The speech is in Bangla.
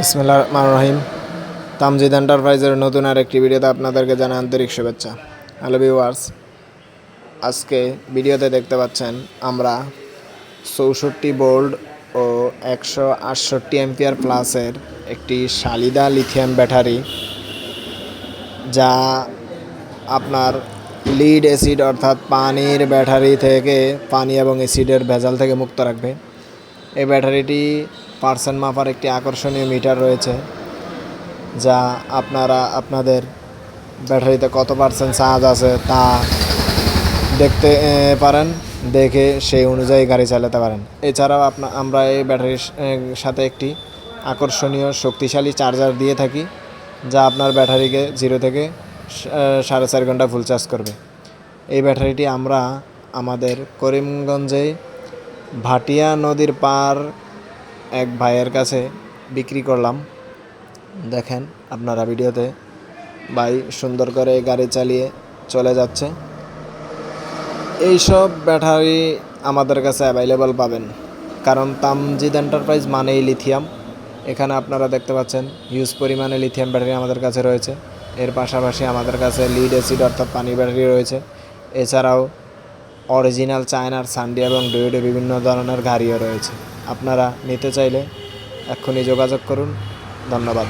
বিসমিল্লাহ রহমান রহিম। তামজিদ এন্টারপ্রাইজের নতুন আর একটি ভিডিওতে আপনাদেরকে জানাই আন্তরিক শুভেচ্ছা। হ্যালো ভিউয়ার্স, আজকে ভিডিওতে দেখতে পাচ্ছেন আমরা চৌষট্টি বোল্ড ও একশো আটষট্টি এমপিআর প্লাসের একটি শালিদা লিথিয়াম ব্যাটারি, যা আপনার লিড অ্যাসিড অর্থাৎ পানির ব্যাটারি থেকে পানি এবং অ্যাসিডের ভেজাল থেকে মুক্ত রাখবে। এই ব্যাটারিটি পার্সেন্ট মাপার একটি আকর্ষণীয় মিটার রয়েছে, যা আপনারা আপনাদের ব্যাটারিতে কত পার্সেন্ট চার্জ আছে তা দেখতে পারেন, দেখে সেই অনুযায়ী গাড়ি চালাতে পারেন। এছাড়াও আপনা, আমরা এই ব্যাটারির সাথে একটি আকর্ষণীয় শক্তিশালী চার্জার দিয়ে থাকি, যা আপনার ব্যাটারিকে জিরো থেকে সাড়ে চার ঘণ্টা ফুল চার্জ করবে। এই ব্যাটারিটি আমরা আমাদের করিমগঞ্জে ভাটিয়া নদীর পার এক ভাইয়ের কাছে বিক্রি করলাম। দেখেন, আপনারা ভিডিওতে ভাই সুন্দর করে গাড়ি চালিয়ে চলে যাচ্ছে। এইসব ব্যাটারি আমাদের কাছে অ্যাভেলেবল পাবেন। কারণ তামজিদ এন্টারপ্রাইজ মানেই লিথিয়াম এখানে আপনারা দেখতে পাচ্ছেন হিউজ পরিমাণে লিথিয়াম ব্যাটারি আমাদের কাছে রয়েছে। এর পাশাপাশি আমাদের কাছে লিড অ্যাসিড অর্থাৎ পানি ব্যাটারি রয়েছে। এছাড়াও অরিজিনাল চায়নার সান্ডি এবং ডুয়েডে বিভিন্ন ধরনের গাড়িও রয়েছে। আপনারা নিতে চাইলে এক্ষুনি যোগাযোগ করুন। ধন্যবাদ।